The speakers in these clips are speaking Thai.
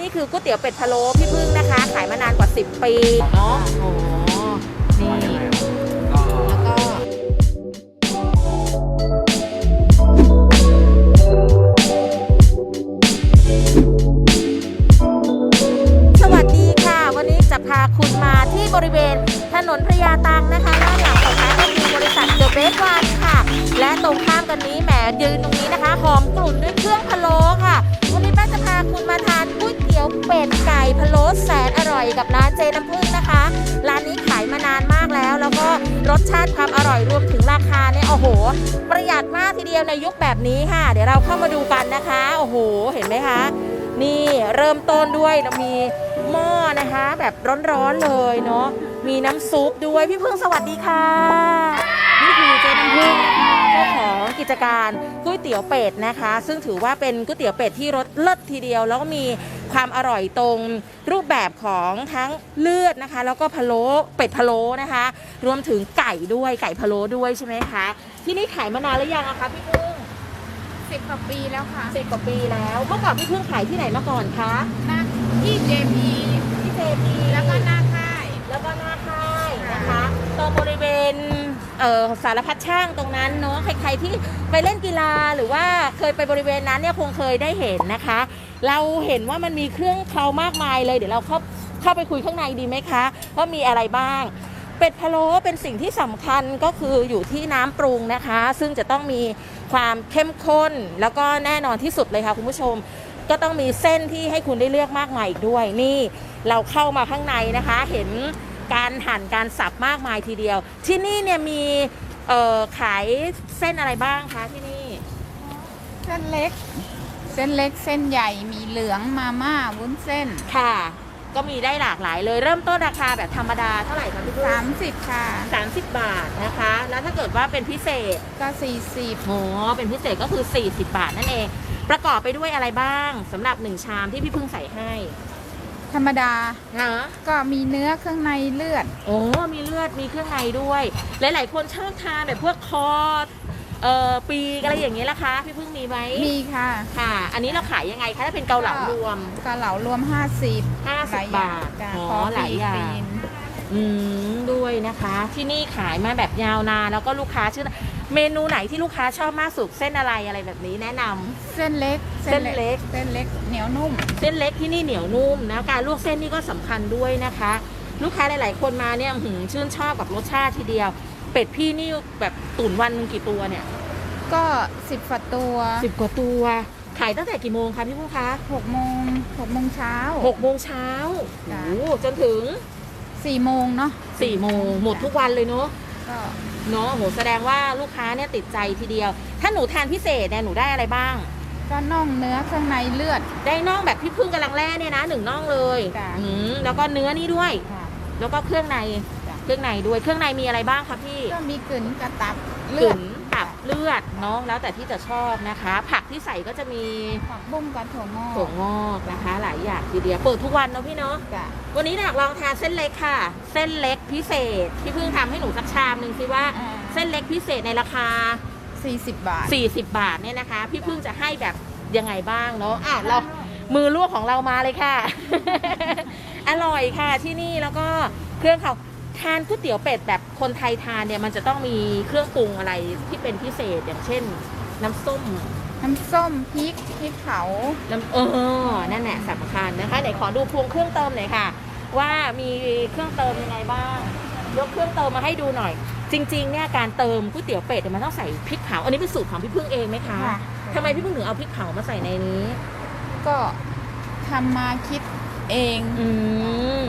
นี่คือก๋วยเตี๋ยวเป็ดพะโล้พี่พึ่งนะคะ ขายมานานกว่า 10 ปีเนาะโอ้นี่แล้วก็สวัสดีค่ะ วันนี้จะพาคุณมาที่บริเวณถนนพระยาตังนะคะด้านหลังของร้านก็มีบริษัทเดอะเบสวันค่ะ และตรงข้ามกันนี้แหมยืนตรงนี้นะคะหอมกลุ่นด้วยเครื่องพะโล้ เป็ดไก่พะโล้แสนอร่อยกับร้านเจน้ำผึ้งนะคะ ร้านนี้ขายมานานมากแล้ว แล้วก็รสชาติความอร่อยรวมถึงราคาเนี่ยโอ้โห ประหยัดมากทีเดียวในยุคแบบนี้ค่ะ เดี๋ยวเราเข้ามาดูกันนะคะ โอ้โห เห็นไหมคะ นี่เริ่มต้นด้วยเรามีหม้อนะคะ แบบร้อนๆเลยเนาะมีน้ำซุปด้วยพี่พึ่งสวัสดีค่ะ นี่คือเจน้ำพึ่งนะคะเจ้าของกิจการ เตี๋ยวเป็ดนะคะ ซึ่งถือว่าเป็นก๋วยเตี๋ยวเป็ดที่รสเลิศทีเดียว แล้วก็มีความอร่อยตรงรูปแบบของทั้งเลือดนะคะ แล้วก็พะโล้เป็ดพะโล้นะคะ รวมถึงไก่ด้วยไก่พะโล้ด้วยใช่ไหมคะ ที่นี่ขายมานานหรือยังอะคะพี่พึ่งสิบกว่าปีแล้วค่ะสิบกว่าปีแล้วเมื่อก่อนพี่พึ่งขายที่ไหนมาก่อนคะหน้าที่เจพีที่เจพีแล้วก็หน้าค่าย แล้วก็หน้าค่ายนะคะตรงบริเวณ เออสารพัดช่างตรงนั้นเนาะใครๆที่ไปเล่นกีฬาหรือว่าเคยไปบริเวณนั้นเนี่ยคงเคยได้เห็นนะคะ เราเห็นว่ามันมีเครื่องเครามากมายเลยเดี๋ยวเราเข้าเข้าไปคุยข้างในดีไหมคะว่ามีอะไรบ้าง เป็ดพะโล้เป็นสิ่งที่สำคัญก็คืออยู่ที่น้ำปรุงนะคะ ซึ่งจะต้องมีความเข้มข้นแล้วก็แน่นอนที่สุดเลยค่ะคุณผู้ชม ก็ต้องมีเส้นที่ให้คุณได้เลือกมากมายอีกด้วยนี่ เราเข้ามาข้างในนะคะเห็น การหั่นการสับมากมายทีเดียว ที่นี่เนี่ยมีเอ่อขายเส้นอะไรบ้างคะที่นี่ เส้นเล็ก เส้นเล็กเส้นใหญ่มีเหลืองมาม่าวุ้นเส้น ค่ะ ก็มีได้หลากหลายเลยเริ่มต้นราคาแบบธรรมดาเท่าไหร่คะพี่พึ่ง30 ค่ะสามสิบบาทนะคะ แล้วถ้าเกิดว่าเป็นพิเศษก็ 40โอ้เป็นพิเศษก็คือ 40 บาทนั่นเอง ประกอบไปด้วยอะไรบ้างสำหรับหนึ่งชามที่พี่พึ่งใส่ให้ ธรรมดานะก็มีเนื้อเครื่องในเลือด โอ้มีเลือดมีเครื่องในด้วย หลาย ๆ คนชอบทานแบบพวกคอเอ่อปีกอะไรอย่างนี้ละคะพี่พึ่งมีไหมมีค่ะค่ะ อันนี้เราขายยังไงคะถ้าเป็นเกาเหลารวม กะเหลารวม 50 50 บาทจ้ะอ๋อขอหลายอย่าง ปีน อืมด้วยนะคะ ที่นี่ขายมาแบบยาวนานแล้วก็ลูกค้าชื่อ เมนูไหนที่ลูกค้าชอบมากสุดเส้นอะไรอะไรแบบนี้แนะนำเส้นเล็กเส้นเล็กเส้นเล็กเหนียวนุ่ม เส้นเล็กที่นี่เหนียวนุ่มนะการลวกเส้นนี่ก็สำคัญด้วยนะคะ ลูกค้าหลาย ๆ คนมาเนี่ยหืมชื่นชอบกับรสชาติทีเดียว เป็ดพี่นี่แบบตุ๋นวันหนึงกี่ตัวเนี่ยก็10ฝัดตัวสิบกว่าตัวขายตั้งแต่กี่โมงคะพี่ผู้คะ6โมง6โมงเช้า หกโมงเช้าจ้ะโอ้โหจนถึง4โมงเนาะสี่โมงหมดทุกวันเลยเนาะ ก็เนาะโหแสดงว่าลูกค้าเนี่ยติดใจทีเดียว ถ้าหนูทานพิเศษเนี่ยหนูได้อะไรบ้าง ก็น่องเนื้อเครื่องในเลือด ได้น่องแบบพี่พึ่งกำลังแร่เนี่ยนะหนึ่งน่องเลยจ้ะ อืมแล้วก็เนื้อนี่ด้วย ค่ะ แล้วก็เครื่องใน จ้ะ เครื่องในด้วย เครื่องในมีอะไรบ้างคะพี่ ก็มีกึ๋นกระตับกเลือลืดนตับ เลือดเนาะแล้วแต่ที่จะชอบนะคะ ผักที่ใส่ก็จะมีผักบุ้งกับถั่วงอกถั่วงอกนะคะ หลายอย่างทีเดียวเปิดทุกวันเนาะพี่เนาะจ้ะวันนี้อยากลองทานเส้นเล็กค่ะ เส้นเล็กพิเศษที่เพิ่งทำให้หนูสักชามหนึ่งสิว่า อ่า เส้นเล็กพิเศษในราคา40บาท 40 บาทเนี่ยนะคะ พี่เพิ่งจะให้แบบยังไงบ้างเนาะอะเรา มือลวกของเรามาเลยค่ะ อร่อยค่ะที่นี่แล้วก็เครื่องเขา ทานก๋วยเตี๋ยวเป็ดแบบคนไทยทานเนี่ยมันจะต้องมีเครื่องปรุงอะไรที่เป็นพิเศษอย่างเช่น น้ำส้ม น้ำส้มพริกพริกเผาน้ำเออนั่นแหละสำคัญนะคะไหนขอดูพวงเครื่องเติมหน่อยค่ะ ว่ามีเครื่องเติมยังไงบ้าง ยกเครื่องเติมมาให้ดูหน่อย จริงๆเนี่ยการเติมก๋วยเตี๋ยวเป็ดเนี่ยมันต้องใส่พริกเผาอันนี้เป็นสูตรของพี่พึ่งเองไหมคะค่ะทำไมพี่พึ่งถึงเอาพริกเผามาใส่ในนี้ก็ทำมาคิดเอง อืม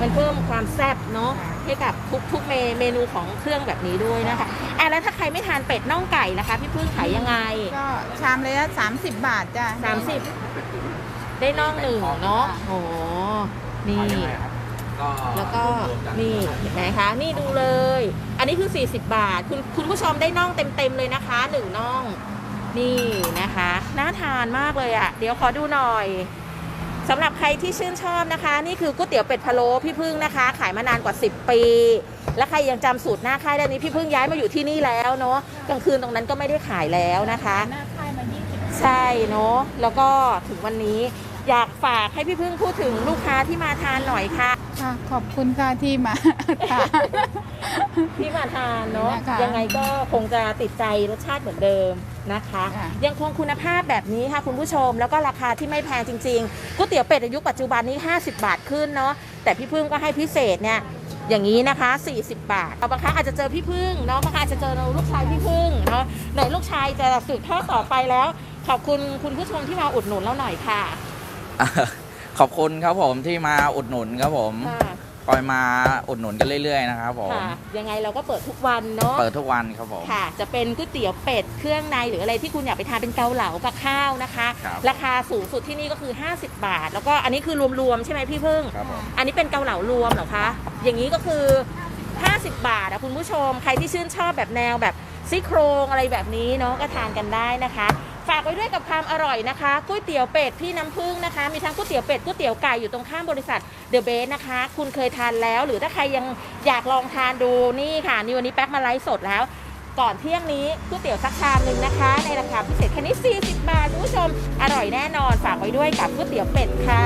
มันเพิ่มความแซ่บเนาะ ค่ะ ให้กับทุกทุกเมเมนูของเครื่องแบบนี้ด้วยนะคะอะแล้วถ้าใครไม่ทานเป็ดน่องไก่นะคะ พี่พึ่งขายยังไง ก็ชามเลยละ30บาทจ้ะสามสิบได้น่องหนึ่งเนาะโอ้นี่แล้วก็นี่เห็นไหมคะนี่ดูเลย อันนี้คือ 40 บาท คุณคุณผู้ชมได้น่องเต็มๆเลยนะคะหนึ่งน่อง นี่นะคะ น่าทานมากเลยอะ่ะ เดี๋ยวขอดูหน่อย สำหรับใครที่ชื่นชอบนะคะ นี่คือก๋วยเตี๋ยวเป็ดพะโล้พี่พึ่งนะคะ ขายมานานกว่า 10 ปี และใครยังจำสูตรหน้าค่ายได้นี้พี่พึ่งย้ายมาอยู่ที่นี่แล้วเนาะกลางคืนตรงนั้นก็ไม่ได้ขายแล้วนะคะ หน้าค่ายมา20ใช่เนาะแล้วก็ถึงวันนี้อยากฝากให้พี่พึ่งพูดถึงลูกค้าที่มาทานหน่อยค่ะ ค่ะ ขอบคุณค่ะที่มาค่ะที่มาทานเนาะนะคะ ยังไงก็คงจะติดใจรสชาติเหมือนเดิม นะคะ ค่ะ ยังคงคุณภาพแบบนี้ค่ะคุณผู้ชม แล้วก็ราคาที่ไม่แพงจริงๆก๋วยเตี๋ยวเป็ดในยุคปัจจุบันนี้ 50 บาทขึ้นเนาะแต่พี่พึ่งก็ให้พิเศษเนี่ยอย่างนี้นะคะ 40 บาทเอาบางครั้งอาจจะเจอพี่พึ่งเนาะบางครั้งอาจจะเจอลูกชายพี่พึ่งเนาะไหนลูกชายจะสืบทอดต่อไปแล้ว ขอบคุณคุณผู้ชมที่มาอุดหนุนเราหน่อยค่ะขอบคุณครับผมที่มาอุดหนุนครับผม ค่ะ คอยมาอุดหนุนกันเรื่อยๆนะครับผมค่ะยังไงเราก็เปิดทุกวันเนาะเปิดทุกวันครับผมค่ะ จะเป็นก๋วยเตี๋ยวเป็ดเครื่องในหรืออะไรที่คุณอยากไปทานเป็นเกาเหลากับข้าวนะคะ ครับราคาสูงสุดที่นี่ก็คือ 50 บาท แล้วก็อันนี้คือรวมๆใช่ไหมพี่พึ่ง ครับผมอันนี้เป็นเกาเหลารวมเหรอคะ อย่างนี้ก็คือ 50 บาทอะคุณผู้ชม ใครที่ชื่นชอบแบบแนวแบบซี่โครงอะไรแบบนี้เนาะก็ทานกันได้นะคะ ฝากไว้ด้วยกับความอร่อยนะคะก๋วยเตี๋ยวเป็ดพี่น้ำพึ่งนะคะ มีทั้งก๋วยเตี๋ยวเป็ดก๋วยเตี๋ยวไก่อยู่ตรงข้ามบริษัทเดอะเบสนะคะ คุณเคยทานแล้ว หรือถ้าใครยังอยากลองทานดูนี่ค่ะนี่วันนี้แป๊กมาไลฟ์สดแล้ว ก่อนเที่ยงนี้ก๋วยเตี๋ยวสักชามหนึ่งนะคะ ในราคาพิเศษแค่นี้ 40 บาทคุณผู้ชม อร่อยแน่นอน ฝากไว้ด้วยกับก๋วยเตี๋ยวเป็ดค่ะ